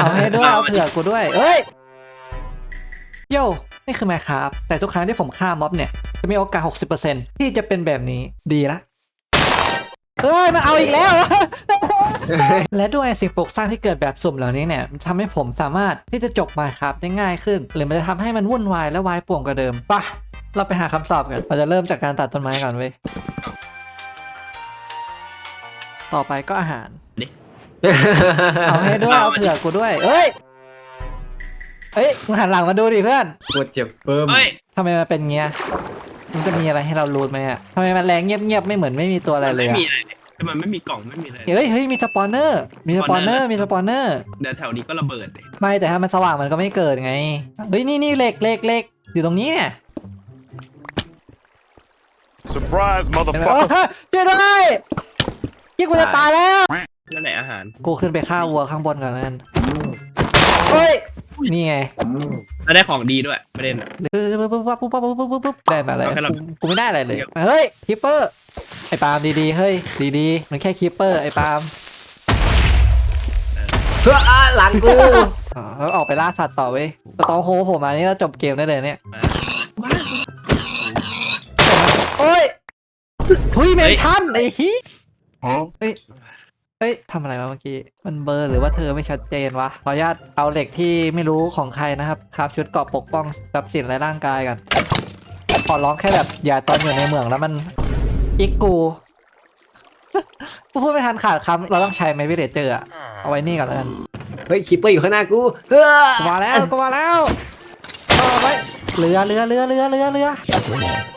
เอาให้ด้วยเอาเผื่อกูด้วยเอ้ยโย่นี่คือแมคครับแต่ทุกครั้งที่ผมฆ่าม็อบเนี่ย จะมีโอกาส 60%ที่จะเป็นแบบนี้ดีละเอ้ยมันเอาอีกแล้ว และด้วยสิ่งปลูกสร้างที่เกิดแบบสุ่มเหล่านี้เนี่ยมันทำให้ผมสามารถที่จะจบ Minecraft ได้ง่ายขึ้น หรือมันจะทำให้มันวุ่นวายและวายป่วงกว่าเดิมไปะเราไปหาคำตอบกันเราจะเริ่มจากการตัดต้นไม้ก่อนเว้ยต่อไปก็อาหาร เอาให้ด้วยเอาเผื่อกูด้วยเอ้ยเอ้ยมึงหันหลังมาดูดิเพื่อนปวดเจ็บเพิ่มเฮ้ยทำไมมันเป็นเงี้ยมันจะมีอะไรให้เรารู้ไหมอะทำไมมันแรงเงียบๆไม่เหมือนไม่มีตัวอะไรเลยไม่อะมีอะไรเลยแต่มันไม่มีกล่องไม่มีอะไรเฮ้ยเฮ้ยมีสปอนเนอร์ มีสปอนเนอร์มีสปอนเนอร์ เดี๋ยวแถวนี้ก็ระเบิดเลยไม่แต่ถ้ามันสว่างมันก็ไม่เกิดไง เฮ้ยนี่นี่เหล็กเหล็กเหล็กอยู่ตรงนี้เนี่ย Surprise, เห็นไหม motherfucker. โอ้ยช่วยด้วยยี่กูจะตายแล้ว นั่นแหละอาหาร กูขึ้นไปฆ่าวัวข้างบนก่อนแล้วกันเฮ้ยนี่ไงแล้วได้ของดีด้วยประเด็นอะปุ๊บปุ๊บปุ๊บปุ๊บปุ๊บปุ๊บปุ๊บได้มาอะไรเอาแค่เรากูไม่ได้อะไรเลยเฮ้ยคิปเปอร์ ไอ้ปาล์มดีๆ เฮ้ย ดีๆ มันแค่คิปเปอร์ไอ้ปาล์มเพื่ออะหลังกูอ๋อแล้วออกไปล่าสัตว์ต่อเว้ยสตองโฮผมมานี่เราจบเกมได้เลยเนี่ยโอ้ยทุยเมนชั่นไอ้ฮิ Huh? เฮ้ย เฮ้ยทำอะไรมาเมื่อกี้ มันเบลอร์หรือว่าเธอไม่ชัดเจนวะ ขออนุญาตเอาเหล็กที่ไม่รู้ของใครนะครับครับชุดเกราะปกป้องทรัพย์สินและร่างกายกันขอร้องแค่แบบอย่าตอนอยู่ในเมืองแล้วมันอีกกูกูพูดไม่ทันขาดคำเราต้องใช้ไมวิเลเจอร์อะเอาไว้นี่ก่อนแล้วกันเฮ้ยคิปเปอร์อยู่ข้างหน้ากูเฮ้ยกูมาแล้วกูมาแล้วเอาไว้เรือเรือเรือเรือเรือเรือ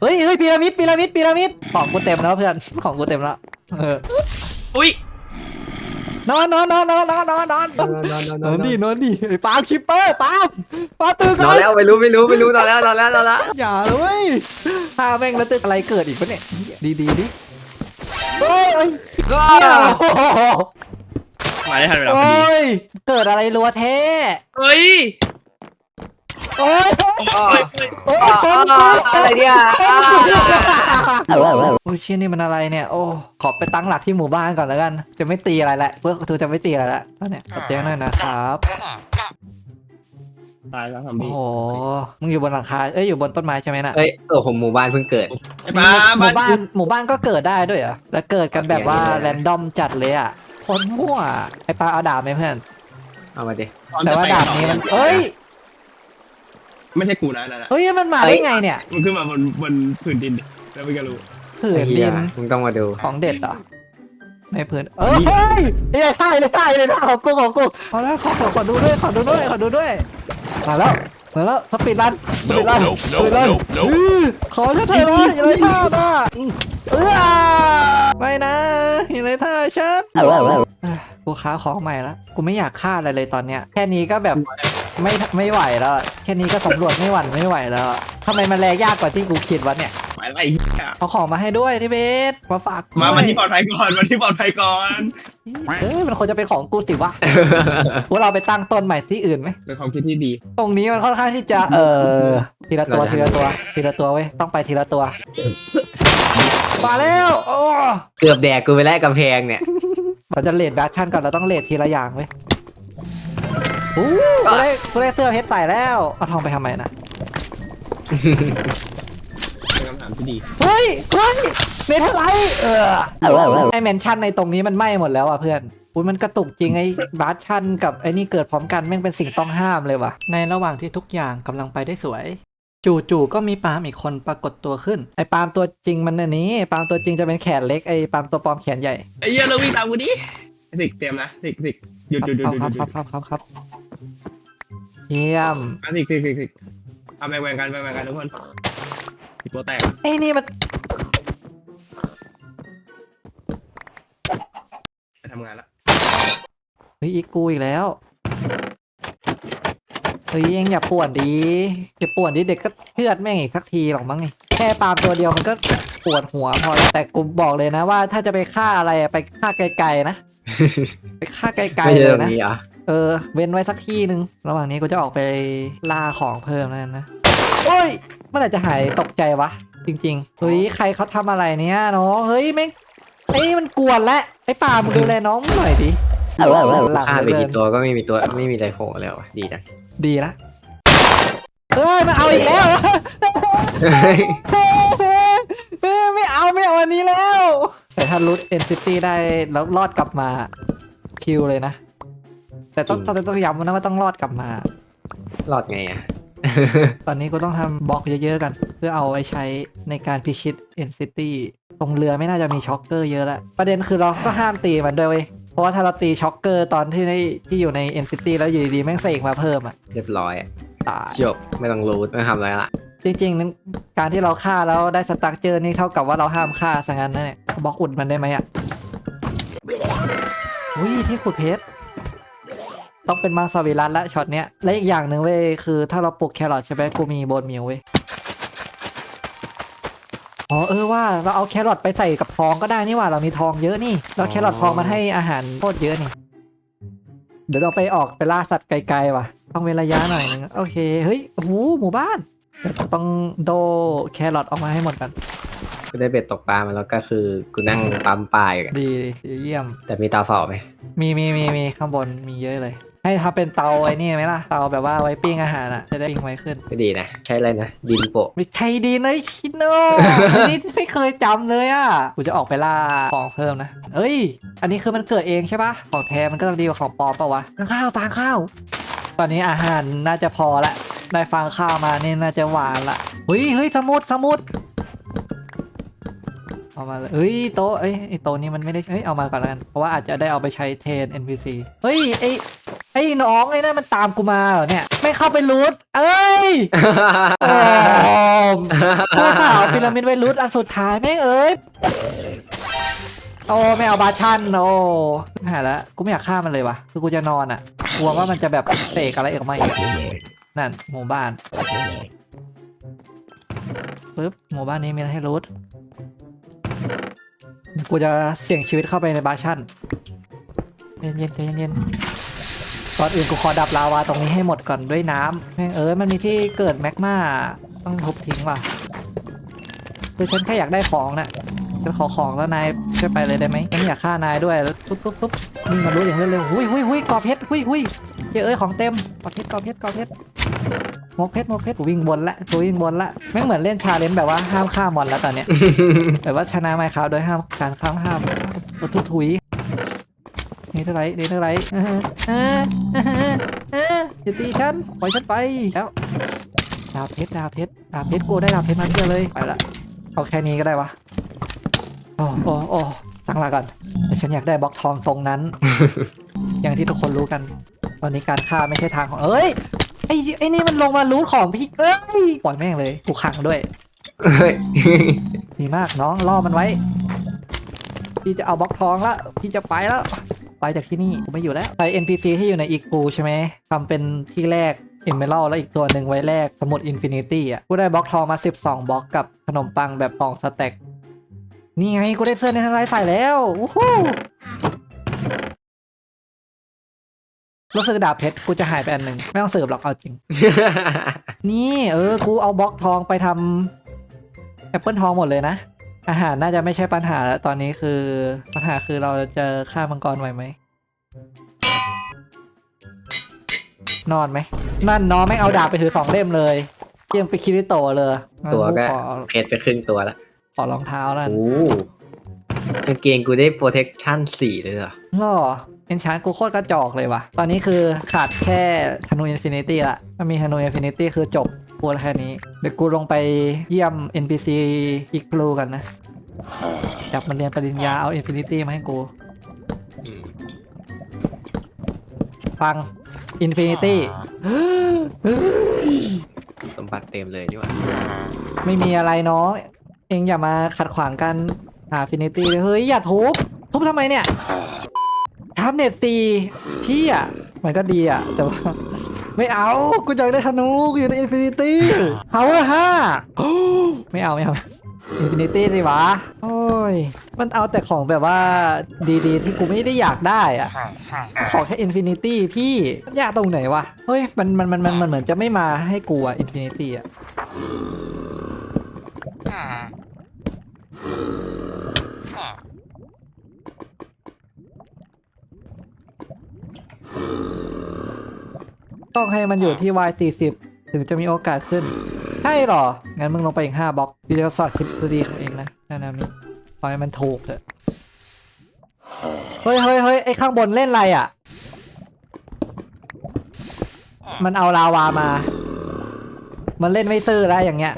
เฮ้ยเฮ้ยพีระมิดพีระมิดพีระมิดของกูเต็มแล้วเพื่อนของกูเต็มแล้วเอออุ้ย นอนนอนนอนนอนนอนนอนนอนนอนนอนนอนนอนดินอนดิไอ้ปาล์มคิปเปอร์ปาล์มปาล์มตื่นนก่ออนนแล้วไม่รู้ไม่รู้ไม่รู้นอนแล้วนอนแล้วนอนแล้วอย่าเลยเว้ยถ้าแม่งแล้วตึกอะไรเกิดอีกปะเนี่ยดีดีดิเฮ้ยเฮ้ยเหี้ยโอ้โหมาได้ทันเวลาพอโอ้ดียเกิดอะไรรัวแท้เฮ้ย โอ้ยโอ้ยอะชนกูอะไรเนี่ยอะโอ้ยเชี่ยนี่มันอะไรเนี่ยโอ้ขอไปตั้งหลักที่หมู่บ้านก่อนแล้วกัน จะไม่ตีอะไรละเพื่อทูจะไม่ตีอะไรละตอนเนี้ยขอบใจหน่อยนะครับตายแล้วทำโอ้พี่โหมึงอยู่บนหลังคาเอ้ยอยู่บนต้นไม้ใช่ไหมน่ะเฮ้ยเออผมหมู่บ้านเพิ่งเกิด ไอ้ปลาหบ้ามู่บ้านหมู่บ้านก็เกิดได้ด้วยเหรอแล้วเกิดกันแบบว่าแรนดอมจัดเลยอะคนมั่วไอ้ปลาเอาดาบไหมเพื่อนเอามาดิ แต่ว่าดาบนี้มันเอ้ย ไม่ใช่กูนะนั่นนะเฮ้ยมันมาได้ไงเนี่ยมันขึ้นมาบนบนผืนดินดิแล้วไม่ก็รู้ ผืนไอ้เหี้ดิยนมึงต้องมาดู ของเด็ดเหรอในผืนเอ้ยเอ้ยใช่เลยใช่เลยของกูของกูเอาแล้วขอขอขอดูด้วยขอดูด้วยขอดูด้วยมาแล้วมาแล้วสปีดรันสปีด Nope, รัน nope, สปีดรัน nope, nope, nope. อื้อขอฉันเถอะนะอย่าเลยท่านะเออไม่นะอย่าเลยท่าฉันกูค้าของใหม่แล้วกูไม่อยากฆ่าอะไรเลยตอนเนี้ยแค่นี้ก็แบบ ไม่ไม่ไหวแล้วอะแค่นี้ก็สำรวจไม่หวั่นไม่ไหวแล้วอะทำไมมันแลยากกว่าที่กูคิดวะเนี่ยไปไล่เหี้ยเอาของมาให้ด้วยที่เบสมาฝากมาด้วยมาที่ปลอดภัยก่อนมาที่ปลอดภัยก่อนเอ้ยมันควรจะเป็นของกูสิวะ พวกเราไปตั้งต้นใหม่ที่อื่นไหม เป็นความคิดที่ดี ตรงนี้มันค่อนข้างที่จะเออทีละตัวทีละตัวทีละตัวเว้ยต้องไปทีละตัวมาแล้วโอ้เกือบแดกกูไปแล้วกำแพงเนี่ยเราจะเลดแบชชั่นก่อนเราต้องเลดทีละอย่างเว้ย อู้กูได้กูได้เสื้อเพชรใส่แล้วเอาทองไปทำไมนะเป็นคำถามที่ดีเฮ้ยเฮ้ยเนเธอร์ไลท์เออไอแมนชั่นในตรงนี้มันไหม้หมดแล้วอะเพื่อนอุ้ยมันกระตุกจริงไอ้บาร์ชั่นกับไอ้นี่เกิดพร้อมกันแม่งเป็นสิ่งต้องห้ามเลยว่ะ ในระหว่างที่ทุกอย่างกำลังไปได้สวย จู่ๆก็มีปาล์มอีกคนปรากฏตัวขึ้น ไอ้ปาล์มตัวจริงมันอันนี้ ปาล์มตัวจริงจะเป็นแขนเล็กไอ้ปาล์มตัวปลอมแขนใหญ่ไอ้เหี้ยเราวิ่งตามกูดิ สิกเตรียมนะสิกสิกหยุดหยุดหยุดหยุดครับหยุครับดครับครับครับเยี่ยมอะสิกสิกสิกสิกเอาแบ่งแบ่งกันแบ่งแบ่งกันทุกคนสิกตัวแตกไอ้นี่มันไปทำงานละเฮ้ยอีกกูอีกแล้วเฮ้ยเองอย่าป่วนดีจะป่วนดิเด็กก็เชือดแม่งอีกสักทีหรอกมั้งไงแค่ปาล์มตัวเดียวมันก็ปวดหัวพอแล้วแต่กูบอกเลยนะว่าถ้าจะไปฆ่าอะไรอะไปฆ่าไกลๆนะ ไปฆ่าไกลไม่ๆใช่เลตรยงนะ นี้เหรอเออ เว้นไว้สักที่หนึ่งระหว่างนี้กูจะออกไปล่าของเพิ่มแล้วกันนะโอ้ยเมื่อไหร่จะหายตกใจวะ จริงๆเฮ้ยใครเขาทำอะไรเนี้ยน้องเฮ้ยแม่งไอ้นี่มันกวนและไอ้ป่ามึงดูแลน้องหน่อยดิหลังฆ่าไปเหลือกี่เกินตัวก็ไม่มีตัวไม่มีอะไรโผล่แล้วอะดีจังดีละเอ้ยมันเอาอีกแล้ว เฮ้ย เอ้ยไม่เอาไม่เอาอันนี้แล้ว แต่ถ้ารูทเอ็นซิตี้ได้แล้วรอดกลับมาคิวเลยนะ แต่ต้องต้องต้องย้ำนะว่าต้องรอดกลับมา รอดไงอะ ตอนนี้กูต้องทำบล็อกเยอะๆกัน เพื่อเอาไว้ใช้ในการพิชิตเอ็นซิตี้ตรงเรือไม่น่าจะมีช็อคเกอร์เยอะแล้วประเด็นคือเราก็ห้ามตีมันด้วยเว้ยเพราะว่าถ้าเราตีช็อคเกอร์ตอนที่ในที่อยู่ในเอ็นซิตี้แล้วอยู่ดีๆแม่งเสกมาเพิ่มอะเรียบร้อยอะตายจบไม่ต้องรู้ไม่ต้องทำอะไรละ จริงๆการที่เราฆ่าแล้วได้สตั๊กเจอ์นี่เท่ากับว่าเราห้ามฆ่าสังนั้นนะเนี่ยบล็อกอุดมันได้ไหมอะอุ้ยที่ขุดเพชรต้องเป็นมังสวิรัตและช็อตเนี้ยและอีกอย่างหนึ่งเว้ยคือถ้าเราปลูกแครอทใช่ไหมกูมีโบนมิวเว้ยอ๋อเออว่าเราเอาแครอทไปใส่กับทองก็ได้นี่ว่าเรามีทองเยอะนี่แล้วแครอททองมันให้อาหารโคตรเยอะนี่ เดี๋ยวเราไปออกไปล่าสัตว์ไกลๆว่ะ ต้องเว้นระยะหน่อยนึงโอเคเฮ้ยโอ้โหหมู่บ้าน เดี๋ยวต้องโดแครอทออกมาให้หมดกันกูได้เบ็ดตกปลามาแล้วก็คือกูนั่งปั๊มปลาอยู่อะดีดีเยี่ยม แต่มีเตาเผาไหมมีมีมีมีข้างบนมีเยอะเลย ให้ทำเป็นเตาไอ้นี่ไหมล่ะ เตาแบบว่าไว้ปิ้งอาหารอะ จะได้ปิ้งไว้ขึ้น ก็ดีนะ ใช้อะไรนะ ดินโปะไม่ใช่ดีนะชิโน่อันนี้ไม่เคยจำเลยอะ กูจะออกไปล่าของเพิ่มนะ เอ้ย อันนี้คือมันเกิดเองใช่ปะของแท้มันก็ต้องดีกว่าของปลอมปะวะฟางข้าวฟางข้าว ตอนนี้อาหารน่าจะพอละ ได้ฟางข้าวมานี่น่าจะหวานละเฮ้ยเฮ้ยสมุดสมุดเอามาเลยเฮ้ยโต๊ะเอ้ยไอโต๊ะนี้มันไม่ได้เฮ้ยเอามาก่อนแล้วกันเพราะว่าอาจจะได้เอาไปใช้เทรน NPC เฮ้ยไอไอ้น้องไอ้นั่นมันตามกูมาเหรอเนี่ยไม่เข้าไปรูทเอ้ยโอมผู้สาวพีระมิดไว้รูทอันสุดท้ายแม่งเอ้ยโอ้ไม่เอาบาชันโอ้ไม่หายแล้วกูไม่อยากฆ่ามันเลยวะคือกูจะนอนอะกลัวว่ามันจะแบบเตะอะไรออกมาอีก นั่นหมู่บ้านปึ๊บหมู่บ้านนี้มีอะไรให้รูทกูจะเสี่ยงชีวิตเข้าไปในบาชันเย็นเย็นๆเย็นๆก่อนอื่นกูขอดับลาวาตรงนี้ให้หมดก่อนด้วยน้ำแม่งเอ้ยมันมีที่เกิดแมกมาต้องทุบทิ้งว่ะคือฉันแค่อยากได้ของน่ะฉันขอของแล้วนายช่วยไปเลยได้ไหมฉันอยากฆ่านายด้วยปุ๊บปุ๊บปุ๊บนี่มันรู้อย่างเร็วหุยหุยหุยกรอบเพชรหุยหุย เยอะเอ้ยของเต็มกรอบเพชรกรอบเพชรกรอบเพชรหมกเพชรหมกเพชรกูวิ่งบนละกูวิ่งบนละแม่งเหมือนเล่นชาเลนจ์แบบว่าห้ามฆ่ามอนแล้วตอนเนี้ยแบบว่าชนะไมค์ครับโดยห้ามการข้ามห้ามอุทุถุยนี่เท่าไหรนี่เท่าไหรเออเออเออเอออย่าตีฉันปล่อยฉันไปแล้วดาบเพชรดาบเพชรดาบเพชรกูได้ดาบเพชรมาเยอะเลยไปละเอาแค่นี้ก็ได้วะโอ้โอ้โอ้ตั้งหลักก่อนแต่ฉันอยากได้บล็อกทองตรงนั้น อย่างที่ทุกคนรู้กัน ตอนนี้การฆ่าไม่ใช่ทางของ เอ้ย ไอ้ไอ้นี่มันลงมารูทของพี่ เอ้ย ปล่อยแม่งเลยกูขังด้วยเฮ้ยดีมากน้องล่อมันไว้ พี่จะเอาบล็อกทองละ พี่จะไปแล้ว ไปจากที่นี่กูไม่อยู่แล้ว ใช้ NPC ที่อยู่ในอีกูใช่ไหมทำเป็นที่แรกเอ m เม a l แล้วอีกตัวหนึ่งไว้แรกสมุดอินฟินิตี้อะ กูได้บล็อกทองมา 12 บล็อกกับขนมปังแบบปองสแต็ก นี่ไง กูได้เสื้อในทันไรใส่แล้ววู้ฮู้ รู้สึกดาบเพชรกูจะหายไปอันหนึ่งไม่ต้องเสิร์ฟหรอกเอาจริง นี่เออ กูเอาบล็อกทองไปทำแอปเปิลทองหมดเลยนะ อาหารน่าจะไม่ใช่ปัญหาแล้วตอนนี้คือปัญหาคือเราจะฆ่ามังกรไหวไหม นอนไหม นั่นน้องไม่เอาดาบไปถือสองเล่มเลยเยี่ยมไปคิริโตะเลยตัวก็ขอเพชรไปครึ่งตัวละขอรองเท้าแล้วกันโอ้กางเกงกูได้ protection สี่เลยเหรอ หรอ เอนชานกูโคตรกระจอกเลยว่ะ ตอนนี้คือขาดแค่ธนูอินฟินิตี้ละถ้ามีธนูอินฟินิตี้คือจบพูดแค่นี้ เดี๋ยวกูลงไปเยี่ยม NPC อีกพลูกันนะจับมันเรียนปริญญาเอาอินฟินิตี้มาให้กูอืมฟังอินฟินิตี้สมบัติเต็มเลยนี่หว่า ไม่มีอะไรน้อง เองอย่ามาขัดขวางกันหาฟินิตี้เฮ้ย อย่าทุบ ทุบทำไมเนี่ย ทำเน็ตตีชี้อะมันก็ดีอะ แต่ว่า ไม่เอา กูอยากได้ธนู กูอยากได้อินฟินิตี้พาวเวอร์ห้าไม่เอา ไม่เอาอินฟินิตี้สิวะ โอ้ย มันเอาแต่ของแบบว่าดีๆ ที่กูไม่ได้อยากได้อะ ขอแค่อินฟินิตี้พี่ ยากตรงไหนวะ เฮ้ย มันมันมันมันมันเหมือนจะไม่มาให้กูอะอินฟินิตี้อะ ต้องให้มันอยู่ที่ y 40 ถึงจะมีโอกาสขึ้น ใช่เหรอ งั้นมึงลงไปอีก 5บล็อกพี่จะสอดคลิปดูดีของเองนะนานามิขอให้มันถูกเถอะ เฮ้ยเฮ้ยเฮ้ยไอ้ข้างบนเล่นอะไรอะ มันเอาลาวามา มันเล่นไม่ซื่อแล้วอย่างเงี้ย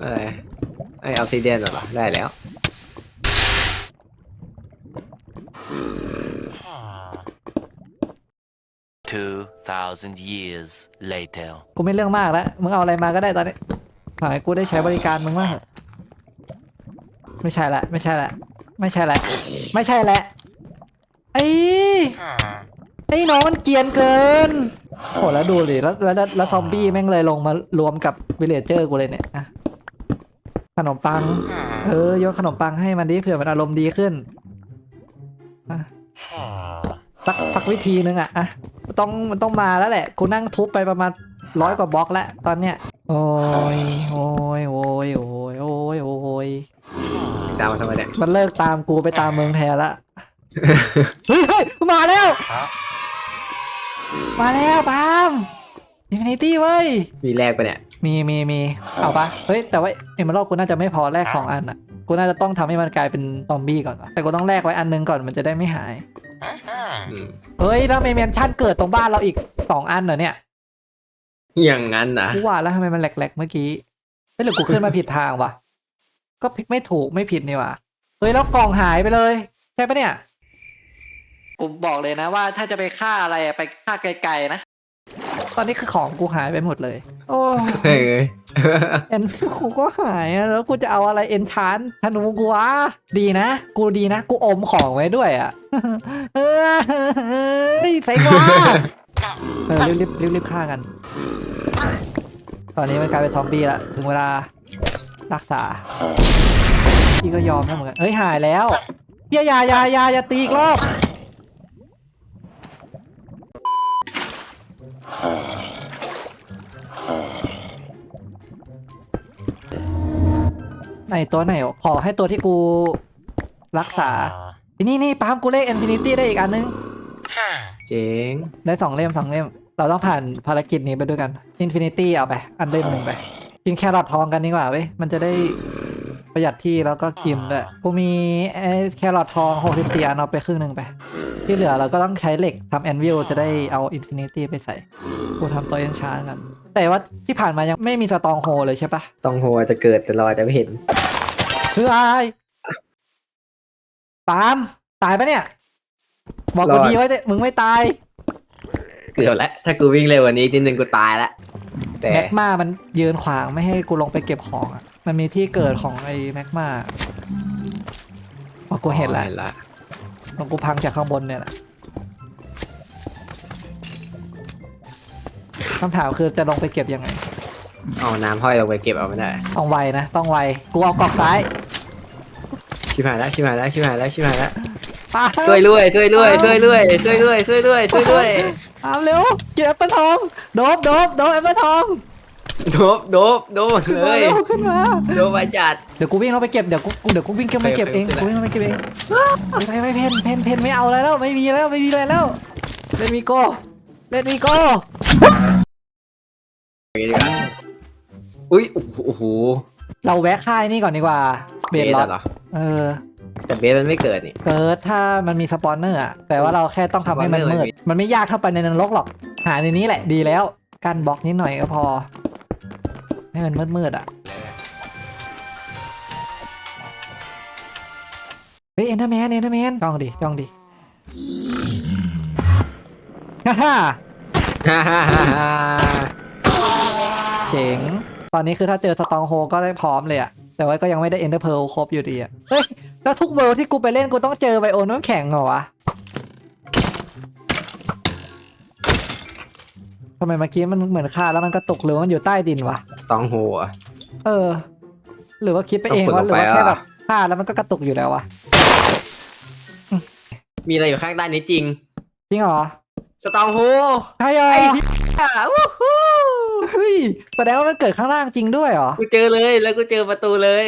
อะไรไอออฟซิเดียนเหรอ ได้แล้ว 2,000 years later. กูไม่เรื่องมากแล้ว มึงเอาอะไรมาก็ได้ตอนนี้ขอให้กูได้ใช้บริการมึงมากเถอะไม่ใช่ละ ไม่ใช่ละ ไม่ใช่ละ ไม่ใช่ละ ไอ้ไอ้น้องมันเกรียนเกินโหแล้วดูดิแล้วแล้วแล้วซอมบี้แม่งเลยลงมารวมกับวิลเลจเจอร์กูเลยเนี่ยอะขนมปัง เออโยนขนมปังให้มันดิเผื่อมันอารมณ์ดีขึ้นอะสักสักวิธีนึงอะอะ ต้องมันต้องมาแล้วแหละกูนั่งทุบไปประมาณร้อยกว่าบล็อกแล้วตอนเนี้ยโอ้ยโอ้ยโอ้ยโอ้ยโอ้ยโอ้ยตามมาทำไมเนี่ยมันเลิกตามกูไปตามเมืองแทนละเฮ้ยเฮ้ยมาแล้ว มาแล้วปาล์มอินฟินิตี้เว้ย มีแรกปะเนี่ย มีมีมีเอาปะเฮ้ย แต่ว่าเอมเมอรัลกูน่าจะไม่พอแลกสองอันอะ กูน่าจะต้องทำให้มันกลายเป็นซอมบี้ก่อนวะแต่กูต้องแลกไว้อันนึงก่อนมันจะได้ไม่หาย อืมเฮ้ยแล้วเมเมนชั่นเกิดตรงบ้านเราอีกสองอันเหรอเนี่ยอย่างนั้นนะกูว่าแล้วทำไมมันแหลกๆเมื่อกี้เฮ้ยหรือกูขึ้นมาผิดทางวะก็ผิดไม่ถูกไม่ผิดนี่วะเฮ้ยแล้วกล่องหายไปเลย ใช่ปะเนี่ย กูบอกเลยนะว่าถ้าจะไปฆ่าอะไรอะไปฆ่าไกลๆนะ ตอนนี้คือของกูหายไปหมดเลย โอ้เฮ้ยเอ็นกูก็หายอะแล้วกูจะเอาอะไรเอ็นชานธนูกูวะดีนะ กูดีนะ กูอมของไว้ด้วยอะเฮ้ยใส่กว่าเออรีบรีบรีบฆ่ากัน ตอนนี้มันกลายเป็นซอมบี้ละถึงเวลารักษาพี่ก็ยอมนะเหมือนกันเอ้ยหายแล้วอย่าอย่าอย่าอย่าอย่าตีอีกรอบ ไหนตัวไหนวะขอให้ตัวที่กูรักษา นี่นี่ปาล์มกูเลขอินฟินิตี้ได้อีกอันนึง เจ๋ง ได้สองเล่มสองเล่ม เราต้องผ่านภารกิจนี้ไปด้วยกันอินฟินิตี้เอาไป อันเล่มหนึ่งไป กินแครอททองกันดีกว่าเว้ย มันจะได้ ประหยัดที่แล้วก็กินด้วยกูมีไอ้แครอททองหกสิบสี่อันเอาไปครึ่งหนึ่งไป ที่เหลือเราก็ต้องใช้เหล็กทำแอนวิลจะได้เอาอินฟินิตี้ไปใส่ กูทำตัวเอ็นชานกัน แต่ว่าที่ผ่านมายังไม่มีสตองโฮเลยใช่ปะต้องโฮจะเกิดแต่เราอาจจะไม่เห็นเฮ้ยปาล์มตายปะเนี่ย บอกกูรอดดีไว้เถอะมึงไม่ตาย เกือบแล้วถ้ากูวิ่งเร็วกว่านี้นิดนึงกูตายละแต่แม็กมามันยืนขวางไม่ให้กูลงไปเก็บของอะ มันมีที่เกิดของไอ้แม็กมาพอกูเห็นแล้วละของกูพังจากข้างบนเนี่ยแหละคำถามคือจะลงไปเก็บยังไง เอาน้ำห้อยลงไปเก็บเอาไม่ได้ ต้องไวนะ ต้องไว กูเอากรอกซ้าย ชิบหายแล้วชิบหายแล้วชิบหายแล้วชิบหายแล้วปาช่วยด้วยช่วยด้วยช่วยด้วยช่วยด้วยช่วยด้วยช่วยด้วยเอาเร็ว เก็บแอปเปิลทอง โดบโดบโดบแอปเปิลทอง โดบโดบโดบหมดขึ้นเลมายเร็วขึ้นมาโดบไปจัด เดี๋ยวกูวิ่งลงไปเก็บเดี๋ยวกูเดี๋ยวกูวิ่งขึ้นไปเก็บเองโอเคกูวิ่งลงไปเก็บเองไปไปไปเพนเพนเพนไม่เอาอะไรแล้วไม่มีแล้วไม่มีอะไรแล้วเลนมีโกเลนมีโกอย่างนี้ดีกว่าอุ้ยโอ้โหเราแวะค่ายนี่ก่อนดีกว่าเบดล็อตเหรอเออ แต่เบสมันไม่เกิดนี่ เกิดถ้ามันมีสปอนเนอร์อะแต่ว่าเราแค่ต้องทำให้มันสปอนเนอร์มืไม่ดมี มันไม่ยากเท่าไปในนรกหรอก หาในนี้แหละดีแล้ว กันบล็อกนิดหน่อยก็พอ ให้มันมืดมืดๆอะเฮ้ยเอ็นเดอร์แมนเอ็นเดอร์แมนจ้องดิจ้องดิฮ่าฮ่าฮ่าฮ่าฮ่าฮ่าเจ๋งตอนนี้คือถ้าเจอสตองโฮก็ได้พร้อมเลยอะแต่ว่าก็ยังไม่ได้เอ็นเดอร์เพลครบอยู่ดีอะเฮ้ยแล้วทุกเวิลด์ที่กูไปเล่นกูต้องเจอไบโอน้ำแข็งเหรอวะำไมเมื่อกี้มันเหมือนฆ่าแล้วมันก็ตกหรือว่ามันอยู่ใต้ดินวะสตองโฮอะเออ หรือว่าคิดไปเองต้องขุวะดหลรืงอไปว่าแค่อะแบบฆ่าแล้วมันก็กระตุกอยู่แล้ววะมีอะไรอยู่ข้างใต้นี้จริง จริงเหรอสตองโฮใช่เหรอไอ้เหี้ยวู้ฮู้เฮ้ยแสดงว่ามันเกิดข้างล่างจริงด้วยเหรอ กูเจอเลยแล้วกูเจอประตูเลย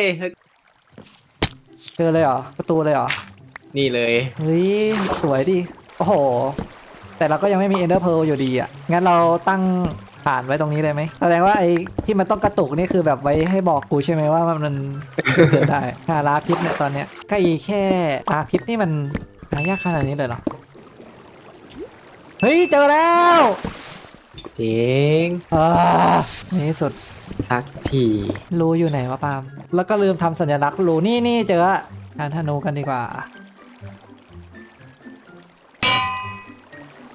เจอเลยเหรอประตูเลยเหรอ นี่เลย เฮ้ยสวยดิ โอ้โห แต่เราก็ยังไม่มีเอนเดอร์เพลอยู่ดีอะ งั้นเราตั้งฐานไว้ตรงนี้เลยไหมแสดงว่าไอ้ที่มันต้องกระตุกนี่คือแบบไว้ให้บอกกูใช่ไหมว่ามันเกิดได้หาลาพิษเนี่ยตอนเนี้ยก็อีแค่ลาพิษนี่มันหายากขนาดนี้เลยเหรอ เฮ้ยเจอแล้วจริงอ่าในที่สุดสักทีรูอยู่ไหนวะปาล์มแล้วก็ลืมทำสัญลักษณ์รูนี่นี่เจออะทานธนูกันดีกว่า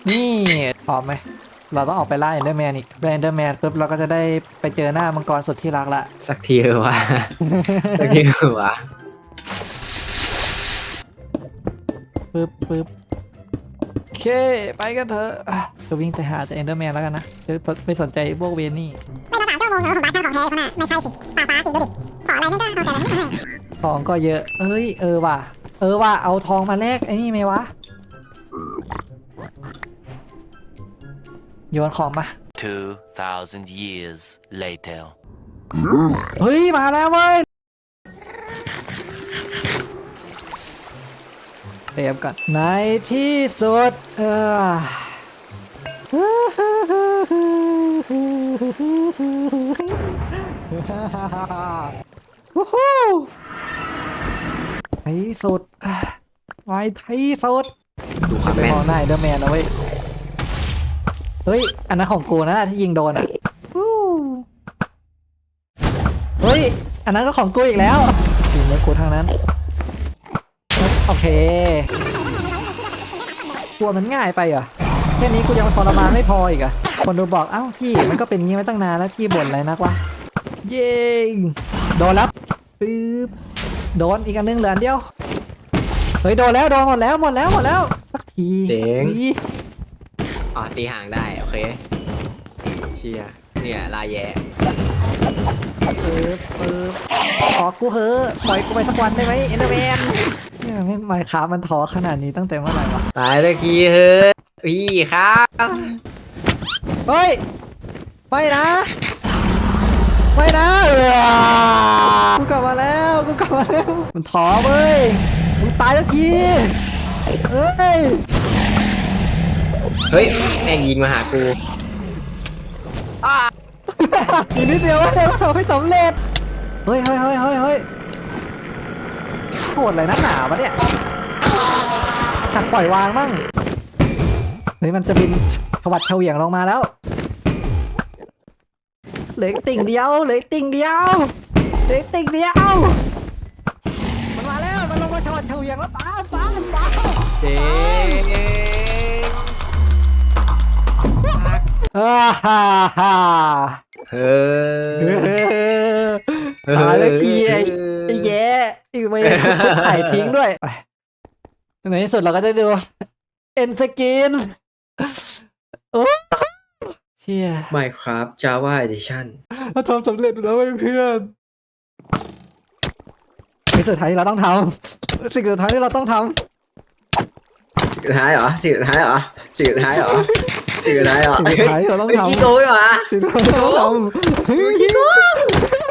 นี่พร้อมไหมเราต้องออกไปล่าเอนเดอร์แมนอีกเอนเดอร์แมนปุ๊บเราก็จะได้ไปเจอหน้ามังกรสุดที่รักละ สักทีเออวะ สักทีเออวะปึ๊บปึ๊บโอเค ไปกันเถอะอะจะวิ่งไปหาแต่เอนเดอร์แมนแล้วกันนะจะไม่สนใจพวกเวนนี่ไม่มาสามชั่วโมงเหรอของบ้านช่างของแท้เขาน่ะไม่ใช่สิป่าฟ้าสิดูดิขออะไรไม่ได้เอาแต่ละไม่ให้ทองก็เยอะ เอ้ย เออว่ะ เออว่ะ เอาทองมาแลกไอ้นี่ไหมวะ โยนของมา2,000 years later. เฮ้ย มาแล้วเว้ยเตรียมก่อนในที่สุดเออวู้ฮู้ในที่สุดไว้ที่สุดดูความไปแม่นมองหน้าเดอร์แมนนะเว้ย เฮ้ย อันนั้นของกูนะที่ยิงโดนอะวู้เฮ้ย อันนั้นก็ของกูอีกแล้วยิงแล้วกูทางนั้น โอเคกลัวมันง่ายไปเหรอแค่นี้กูยังทรมานไม่พออีกเหรอะคนดูบอกเอ้าพี่มันก็เป็นงี้มาตั้งนานแล้วพี่บ่นอะไรนักวะ เย้โดนแล้วปึ๊บโดนอีกอันนึงเหลืออันเดียว เฮ้ยโดนแล้วโดนหมดแล้วหมดแล้วหมดแล้วสักทีเจ๋งสักที อ๋อตีห่างได้โอเคเชียเนี่ยลายแย่ปึ๊บปึ๊บขอกูเหอะปล่อยกูไปสักวันได้ไหมเอ็นเดอร์แมนเนี่ยไม่ไม่ขามันท้อขนาดนี้ตั้งแต่เมื่อไหร่วะตายตะกี้เฮ้ยพี่ครับเฮ้ยไม่นะไม่นะเออกูกลับมาแล้วกูกลับมาแล้วมันท้อเว้ยมึงตายสักทีเฮ้ย เฮ้ยแม่งยิงมาหากูอีกนิดเดียวว่าเราทำให้สำเร็จ เฮ้ยเฮ้ยเฮ้ยเฮ้ยเฮ้ยโกรธอะไรนักหนาวะเนี่ยหัดปล่อยวางมั่งเฮ้ยมันจะบินขวัดเฉวียงลงมาแล้ว เหลืออกติ่งเดียว เหลืออกติ่งเดียว เหลืออกติ่งเดียว มันมาแล้ว มันลงมาขวัดเฉวียงแล้วป้าป้าป้าเจ๋ งอ่าฮ่าฮ่าเฮ้ยตายแล้วทีไอ้ไอ้แย่อีกเวรทุบไข่ทิ้งด้วยไปในที่สุดเราก็ได้ดู เอ็นสกินโอ้เชี่ยไม่ครับ Java Edition เราทำสำเร็จแล้วเว้ยเพื่อนสิ่งสุดท้ายที่เราต้องทำสิ่งสุดท้ายที่เราต้องทสิ่งสุดท้ายเหรอสิ่งสุดท้ายเหรอสิ่งสุดท้ายเหรอ สิ่งสุดท้ายเหรอำสิ่งสุดท้ายที่เราต้องเมื่อทำกี้โกงเหรอ สิ่งที่เราต้องทำเมื่อกี้โกงเฮ้